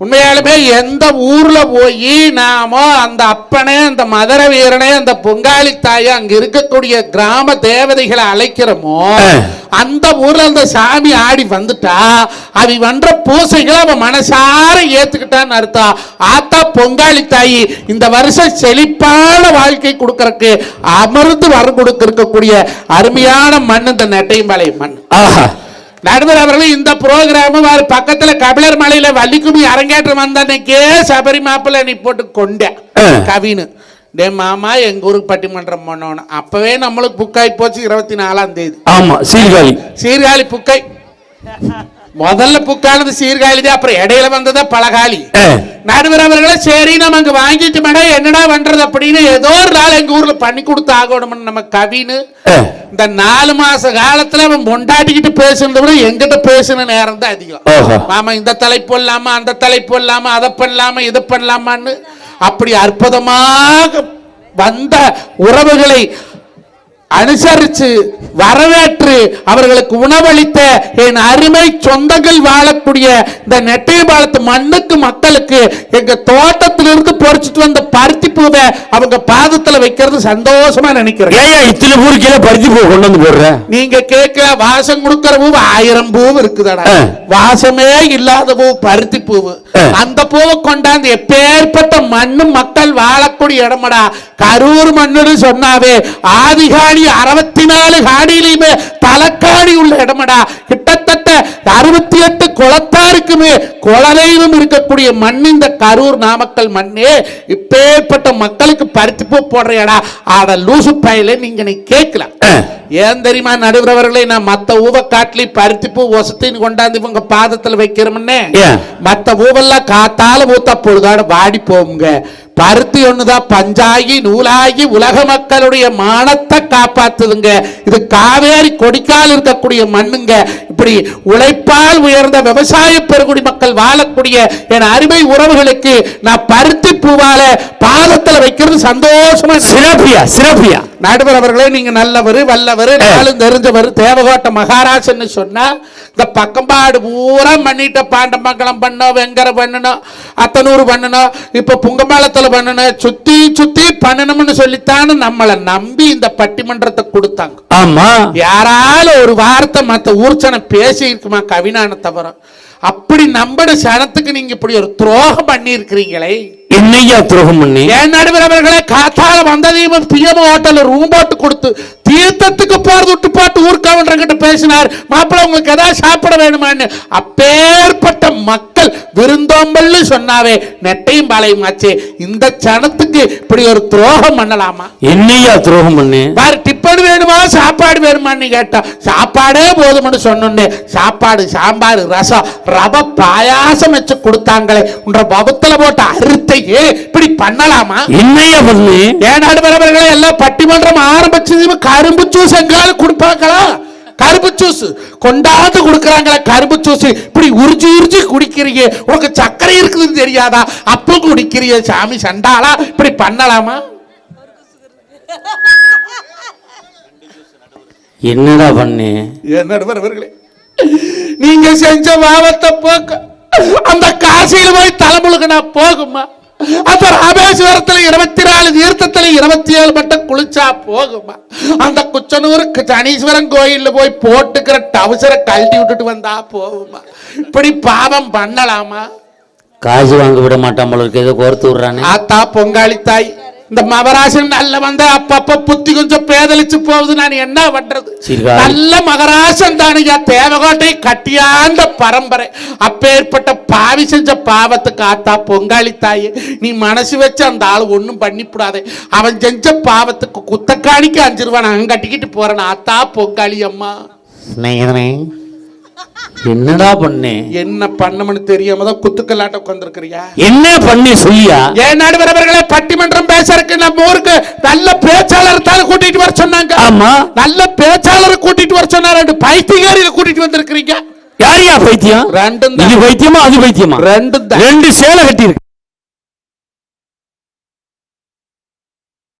உண்மையாலுமே எந்த ஊர்ல போய் நாம அந்த அப்பனே அந்த மதுர வீரனே அந்த பொங்காளி தாயை அங்க இருக்கக்கூடிய கிராம தேவதைகளை அழைக்கிறோமோ. அந்த ஊர்ல அந்த சாமி ஆடி வந்துட்டா அவ பண்ற பூசைகளை அவன் மனசார ஏத்துக்கிட்டான்னு அர்த்தம். ஆத்தா பொங்காளி தாயி இந்த வருஷம் செழிப்பான வாழ்க்கை கொடுக்கறதுக்கு அமர்ந்து வரம் கொடுக்க இருக்கக்கூடிய அருமையான மண் இந்த நெட்டையம்பாளைய மண். ஆஹா. நடுவர் அவர்கள் இந்த ப்ரோக்ராம் பக்கத்துல கபிலர் மலையில வள்ளிக்குமி அரங்கேற்றம் வந்தன்னைக்கே சபரி மாப்பிள்ள நீ போட்டு கொண்டேன். கவின்னு டே மாமா எங்க ஊருக்கு பட்டிமன்றம் பண்ணணும் அப்பவே நம்மளுக்கு புக்காய் போச்சு இருபத்தி நாலாம் தேதி. ஆமா சீர்காழி. சீர்காழி புக்கை. முதல்ல புக்கானது சீர்காழி தான் அப்புறம் இடையில வந்ததா ஆ. நடுவர் அவர்களே சரி நம்ம அங்க வாங்கிட்டு மேடம் என்னடா பண்றது அப்படின்னு ஏதோ ஒரு நாள் எங்க ஊர்ல பண்ணி கொடுத்து ஆகணும்னு நம்ம கவின்னு. இந்த நாலு மாச காலத்துல அவன் பொண்டாட்டிக்கிட்டு பேசுனதை விட எங்கிட்ட பேசுன நேரம் தான் அதிகம். மாமா இந்த தலைப்பு இல்லாம அந்த தலைப்பு இல்லாம அதை பண்ணலாமா இது பண்ணலாமான்னு அப்படி அற்புதமாக வந்த உறவுகளை அனுசரித்து வரவேற்று அவர்களுக்கு உணவளித்த என் அருமை சொந்தங்கள் வாழக்கூடிய இந்த நெட்டையபாலத்து மண்ணுக்கு மக்களுக்கு எங்க தோட்டத்திலிருந்து பொறிச்சிட்டு வந்த பருத்தி பூவை அவங்க பாதத்துல வைக்கிறது சந்தோஷமா நினைக்கிறேன். ஏன் இத்தனை பூ கீழே பருத்தி பூ கொண்டு வந்து போடுற? நீங்க கேட்கல வாசம் கொடுக்கிற பூ ஆயிரம் பூ இருக்குதாடா. வாசமே இல்லாத பூ பருத்தி பூவு. அந்த பூவை கொண்டாந்து எப்பேற்பட்ட மண்ணு மக்கள் வாழக்கூடிய இடமடா. கரூர் மண்ணுன்னு சொன்னாவே ஆதிகாணி அறுபத்தி நாலு காணியிலுமே தலக்காணி உள்ள இடமடா கிட்டத்தட்ட அறுபத்தி எட்டு குளத்தாருக்குமே குளரையிலும் இருக்கக்கூடிய மண் இந்த கரூர் நாமக்கல் மண்ணே இப்பேற்பட்ட மக்களுக்கு பருத்தி பூ போடுறியடா ஆட லூசு பையில நீங்க நீ கேட்கல. ஏன் தெரியுமா நடுகிறவர்களே நான் மத்த ஊவை காட்டிலி பருத்தி பூ ஒசத்தின்னு கொண்டாந்து இவங்க பாதத்துல வைக்கிறோம்னே? மத்த பூவெல்லாம் காத்தால ஊத்த பொழுதாட வாடி போகுங்க பருத்தி ஒண்ணுதான் பஞ்சாகி நூலாகி உலக மக்களுடைய மானத்தை காப்பாத்துதுங்க. இது காவேரி கொடிக்கால் இருக்கக்கூடிய மண்ணுங்க. இப்படி உழைப்பால் உயர்ந்த விவசாய பெருகுடி மக்கள் வாழக்கூடிய என் அருமை உறவுகளுக்கு நான் பருத்தி பூவால பாதத்தில் வைக்கிறது சந்தோஷமா சிறப்பியா சிறப்பியா? நடுவர் அவர்களே நீங்க நல்லவர் வல்லவர் நாளும் தெரிஞ்சவர் தேவகோட்ட மகாராஜன்னு சொன்னா இந்த பக்கம்பாடு பூரா பண்ணிட்ட பாண்டமங்கலம் பண்ணோம் வெங்கர பண்ணணும் அத்தனூர் பண்ணணும் இப்ப புங்கம்பாலத்துல பண்ணணும் சுத்தி சுத்தி பண்ணணும்னு சொல்லித்தானே நம்மளை நம்பி இந்த பட்டிமன்றத்தை கொடுத்தாங்க. ஆமா. யாராலும் ஒரு வார்த்தை மத்த ஊர்ச்சனை பேசி இருக்குமா கவினான தவிர அப்படி நம்பட சனத்துக்கு நீங்க இப்படி ஒரு துரோகம் பண்ணி இருக்கிறீங்களே என்னையா துரோகம் பண்ணி? ஏன் நடுவர் அவர்களே காத்தால வந்ததையும் பிஎம் ஹோட்டல்ல ரூம் போட்டு கொடுத்து தீர்த்தத்துக்கு போறது விட்டு போட்டு ஊர்காவன்றங்கிட்ட பேசினார். மாப்பிள்ள உங்களுக்கு ஏதாவது சாப்பிட வேணுமான்னு? அப்பேற்பட்ட மக்கள் விருந்தோம்பல்னு சொன்னாவே நெட்டையும் பாளையும் ஆச்சே. இந்த சனத்துக்கு இப்படி ஒரு துரோகம் பண்ணலாமா? என்னையா துரோகம் பண்ணி? பாரு வேணுமா? சாப்பாடு வேணுமான்னு கேட்டா சாப்பாடே போதும்னு சொன்னோன்னே சாப்பாடு சாம்பார் ரசம் ரவ பாயாசம் வச்சு கொடுத்தாங்களே உன்ற பபத்துல போட்ட அறுத்தையே இப்படி பண்ணலாமா? என்னையா பண்ணி? ஏன் நடுவரவர்களே எல்லாம் பட்டிமன்றம் ஆரம்பிச்சது கரும்பு ஜூஸ் எங்காலும் கொடுப்பாங்களா? கரும்பு ஜூஸ். கொண்டாந்து கொடுக்குறாங்களா கரும்பு ஜூஸ். இப்படி உறிஞ்சி உறிஞ்சி குடிக்கிறீங்க உனக்கு சர்க்கரை இருக்குதுன்னு தெரியாதா? அப்போ குடிக்கிறீங்க சாமி சண்டாளா? இப்படி பண்ணலாமா? என்னடா பண்ணி? ஏன் நடுவரவர்களே நீங்க செஞ்ச பாவத்தை போக்க அந்த காசியில போய் தலைமுழுக்கு நான் போகுமா? அந்த ராமேஸ்வரத்துல இருபத்தி நாலு தீர்த்தத்துல இருபத்தி ஏழு மட்டும் குளிச்சா போகுமா? அந்த குச்சனூருக்கு சனீஸ்வரன் கோயில்ல போய் போட்டுக்கிற டவுசரை கழட்டி விட்டுட்டு வந்தா போகுமா? இப்படி பாவம் பண்ணலாமா? காசு வாங்க விட மாட்டான் போல இருக்கு. ஏதோ கோர்த்து விடுறானே. ஆத்தா பொங்காளி தாய் இந்த மகராசன் நல்ல வந்த அப்பப்ப புத்தி கொஞ்சம் பேதலிச்சு போகுது நான் என்ன பண்றது. நல்ல மகராசன் தானுயா தேவகோட்டை கட்டியாண்ட பரம்பரை. அப்பேற்பட்ட பாவி செஞ்ச பாவத்துக்கு ஆத்தா பொங்காளி தாயே. நீ மனசு வச்சு அந்த ஆள் ஒண்ணும் பண்ணிவிடாதே அவன் செஞ்ச பாவத்துக்கு குத்தக்காணிக்கு அஞ்சு ரூபா நான் கட்டிக்கிட்டு போறேன். ஆத்தா பொங்காளி அம்மா. என்னடா பண்ணி? என்ன பண்ணணும்னு தெரியாம தான் குத்துக்கல்லாட்ட உட்காந்துருக்கிறியா என்ன பண்ணி சொல்லியா? ஏன் நடுவர் அவர்களே பட்டிமன்றம் பேசுறதுக்கு நம்ம ஊருக்கு நல்ல பேச்சாளர் தான் கூட்டிட்டு வர சொன்னாங்க. ஆமா. நல்ல பேச்சாளரை கூட்டிட்டு வர சொன்னா ரெண்டு பைத்தியகாரியை கூட்டிட்டு வந்திருக்கிறீங்க. யாரியா பைத்தியம்? ரெண்டும் இது பைத்தியமா அது பைத்தியமா? ரெண்டும் ரெண்டு சேலை கட்டி